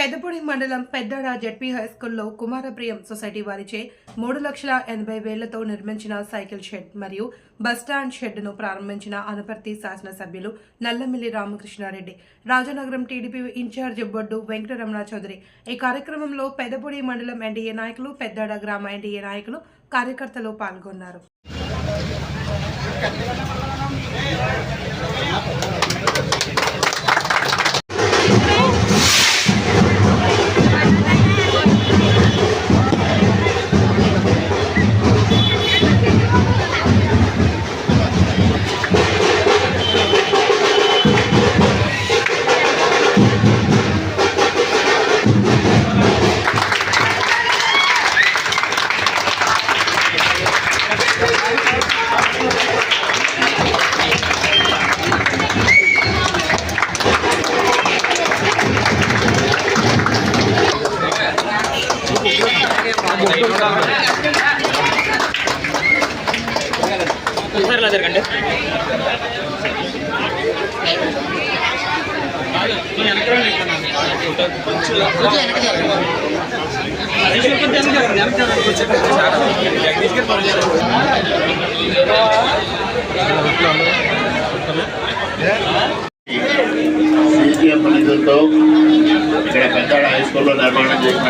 పెద్దపూడి మండలం Peddada ZP high స్కూల్లో కుమారప్రియం society వారిచే మూడు లక్షల ఎనభై వేలతో నిర్మించిన సైకిల్ షెడ్ మరియు బస్టాండ్ షెడ్ను ప్రారంభించిన అనపర్తి శాసనసభ్యులు నల్లమిల్లి రామకృష్ణారెడ్డి రాజనగరం టీడీపీ ఇన్ఛార్జ్ బొడ్డు వెంకటరమణ చౌదరి. ఈ కార్యక్రమంలో పెద్దపూడి మండలం ఎన్డీఏ నాయకులు పెద్దాడ గ్రామ ఎన్డీఏ నాయకులు కార్యకర్తలు పాల్గొన్నారు. ఒకసారి ఇలా జరగండి నిధులతో ఇక్కడ పెద్దాడ హై స్కూల్లో నిర్మాణం చేసిన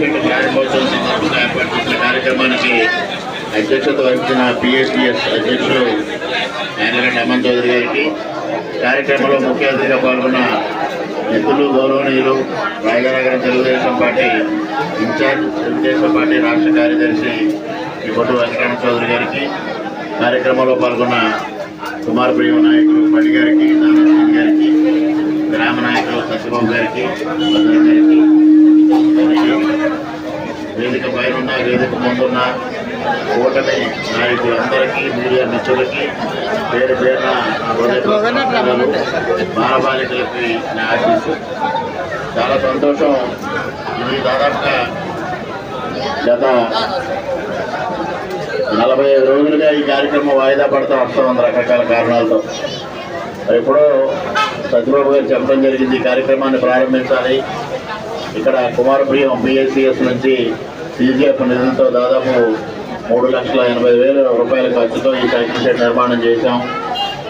సైకిల్ ప్రారంభోత్సవం సందర్భంగా ఏర్పాటు చేసిన కార్యక్రమానికి అధ్యక్షత వహించిన పిఎస్టిఎస్ అధ్యక్షులు మేనగంట అమన్ చౌదరి గారికి కార్యక్రమంలో ముఖ్య అతిథిగా పాల్గొన్న మిత్రులు గౌరవనీయులు Rajanagaram Telugu Desam party incharge Telugu Desam party రాష్ట్ర కార్యదర్శి ఇప్పటి వెంకటరమణ చౌదరి గారికి కార్యక్రమంలో పాల్గొన్న కుమార్ ప్రియం నాయకులు పల్లి గారికి నారాయణ గారికి గ్రామ నాయకులు సత్యబాబు గారికి గారికి పైన ఉన్న వేదిక ముందున్న కూటమి నాయకులందరికీ మీడియా మిత్రులకి పేరు పేరున బాలబాలికలకి నా ఆశీస్సు చాలా సంతోషం. ఇది దాదాపుగా గత నలభై ఐదు రోజులుగా ఈ కార్యక్రమం వాయిదా పడతా వస్తూ ఉంది రకరకాల కారణాలతో. ఎప్పుడో సత్యబాబు గారు చెప్పడం జరిగింది ఈ కార్యక్రమాన్ని ప్రారంభించాలి. ఇక్కడ కుమారప్రియం బిఎస్సిఎస్ నుంచి సీజీఎఫ్ నిధులతో దాదాపు మూడు లక్షల ఎనభై వేల రూపాయల ఖర్చుతో ఈ సైకిల్ షెడ్ నిర్మాణం చేశాం.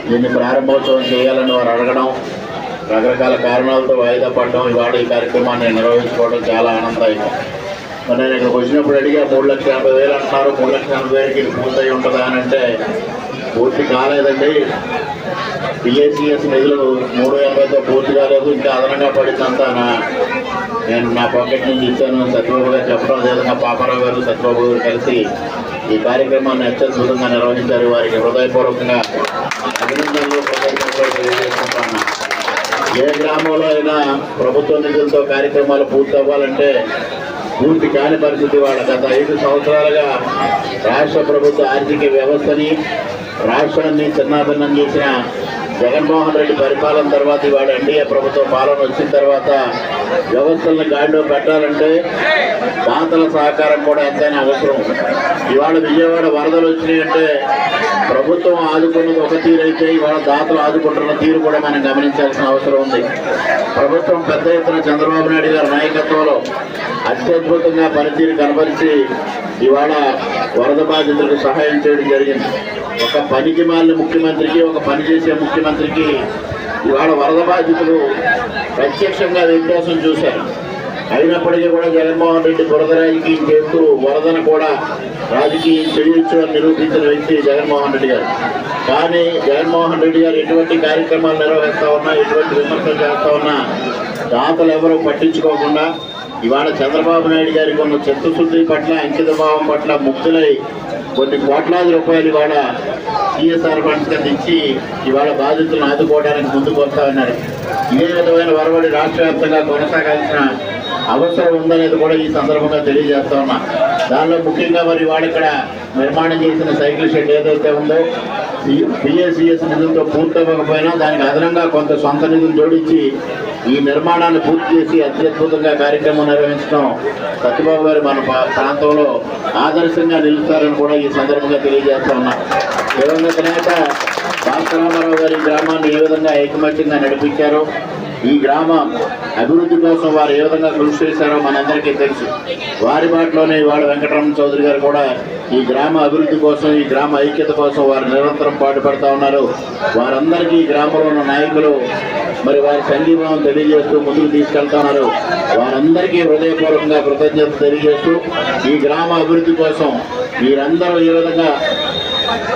దీన్ని ప్రారంభోత్సవం చేయాలని వారు అడగడం రకరకాల కారణాలతో వాయిదా పడడం ఇవాళ ఈ కార్యక్రమాన్ని నిర్వహించుకోవడం చాలా ఆనందదాయకం. మరి నేను ఇక్కడికి వచ్చినప్పుడు అడిగా మూడు లక్షల ఎనభై వేలు అంటున్నారు మూడు లక్షల ఎనభై వేలకి ఇది పూర్తయి ఉంటుందా అని అంటే పూర్తి కాలేదండి. పిఎస్సిఎస్ నిధులు మూడు ఎనభైతో పూర్తి కాలేదు ఇంకా అదనంగా పడిందంతా నా నేను నా పాకెట్ నుంచి ఇచ్చాను. సత్యబాబు గారు చెప్పడం అదేవిధంగా పాపారావు గారు సత్యబాబు గారు కలిసి ఈ కార్యక్రమాన్ని అత్యద్భుతంగా నిర్వహించారు. వారికి హృదయపూర్వకంగా అభినందనలు. కృతజ్ఞతలు ఏ గ్రామంలో అయినా ప్రభుత్వ నిధులతో కార్యక్రమాలు పూర్తి అవ్వాలంటే పూర్తి కాని పరిస్థితి వాళ్ళ గత ఐదు సంవత్సరాలుగా రాష్ట్ర ప్రభుత్వ ఆర్థిక వ్యవస్థని రాష్ట్రాన్ని చిన్నాభిన్నం చేసిన జగన్మోహన్ రెడ్డి పరిపాలన తర్వాత ఇవాడు ఎన్డీఏ ప్రభుత్వ పాలన వచ్చిన తర్వాత వ్యవస్థలను గాడిలో పెట్టాలంటే దాతల సహకారం కూడా ఎంతైనా అవసరం. ఇవాళ విజయవాడ వరదలు వచ్చినాయంటే ప్రభుత్వం ఆదుకున్నది ఒక తీరు అయితే ఇవాళ దాతలు ఆదుకుంటున్న తీరు కూడా మనం గమనించాల్సిన అవసరం ఉంది. ప్రభుత్వం పెద్ద ఎత్తున చంద్రబాబు నాయుడు గారి నాయకత్వంలో అత్యద్భుతంగా పనితీరు కనబరిచి ఇవాళ వరద బాధితులకు సహాయం చేయడం జరిగింది. ఒక పనికి మాలిన ముఖ్యమంత్రికి ఒక పని చేసే ముఖ్యమంత్రికి ఇవాళ వరద బాధితులు ప్రత్యక్షంగా వ్యత్యాసం చూశారు. అయినప్పటికీ కూడా జగన్మోహన్ రెడ్డి వరద రాజకీయం చేస్తూ వరదను కూడా రాజకీయం చేయొచ్చు అని నిరూపించిన వ్యక్తి జగన్మోహన్ రెడ్డి గారు. కానీ జగన్మోహన్ రెడ్డి గారు ఎటువంటి కార్యక్రమాలు నిర్వహిస్తా ఉన్నా ఎటువంటి విమర్శలు చేస్తా ఉన్నా దాతలు ఎవరు పట్టించుకోకుండా ఇవాళ చంద్రబాబు నాయుడు గారికి ఉన్న చిత్తశుద్ధి పట్ల అంకితభావం పట్ల ముక్తులై కొన్ని కోట్లాది రూపాయలు ఇవాళ సిఎస్ఆర్ ఫండ్స్ కింద ఇచ్చి ఇవాళ బాధితులను ఆదుకోవడానికి ముందుకు వస్తా ఉన్నారు. ఇదే విధమైన వరవడి రాష్ట్ర వ్యాప్తంగా కొనసాగాల్సిన అవసరం ఉందనేది కూడా ఈ సందర్భంగా తెలియజేస్తా ఉన్నా. దానిలో ముఖ్యంగా మరి వాడిక్కడ నిర్మాణం చేసిన సైకిల్ షెడ్ ఏదైతే ఉందో పిఎస్సిఎస్ నిధులతో పూర్తవ్వకపోయినా దానికి అదనంగా కొంత సొంత నిధులు జోడించి ఈ నిర్మాణాన్ని పూర్తి చేసి అత్యద్భుతంగా కార్యక్రమం నిర్వహించడం సత్యబాబు గారు మన ప్రాంతంలో ఆదర్శంగా నిలుస్తారని కూడా ఈ సందర్భంగా తెలియజేస్తా ఉన్నా. దివంగత నేత భాస్కరామారావు గారి గ్రామాన్ని ఏ విధంగా ఐకమత్యంగా నడిపించారో ఈ గ్రామ అభివృద్ధి కోసం వారు ఏ విధంగా కృషి చేశారో మనందరికీ తెలుసు. వారి బాటలోనే ఇవాళ వెంకటరమణ చౌదరి గారు కూడా ఈ గ్రామ అభివృద్ధి కోసం ఈ గ్రామ ఐక్యత కోసం వారు నిరంతరం పాటుపడతా ఉన్నారు. వారందరికీ ఈ గ్రామంలో ఉన్న నాయకులు మరి వారి సంఘీభావం తెలియజేస్తూ ముందుకు తీసుకెళ్తున్నారు వారందరికీ హృదయపూర్వకంగా కృతజ్ఞత తెలియజేస్తూ ఈ గ్రామ అభివృద్ధి కోసం మీరందరూ ఏ విధంగా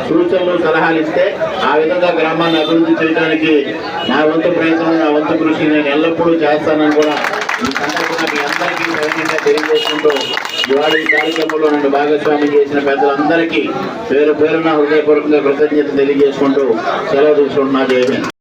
సూచనలు సలహాలు ఇస్తే ఆ విధంగా గ్రామాన్ని అభివృద్ధి చేయడానికి నా వంతు ప్రయత్నం నా వంతు కృషి నేను ఎల్లప్పుడూ చేస్తానని కూడా ఈ సందర్భంగా మీ అందరికీ సవినయంగా తెలియజేసుకుంటూ ఇవాళ ఈ కార్యక్రమంలో నన్ను భాగస్వామి చేసిన పెద్దలందరికీ పేరు పేరున హృదయపూర్వకంగా కృతజ్ఞత తెలియజేసుకుంటూ సెలవు తీసుకుంటున్నా. జై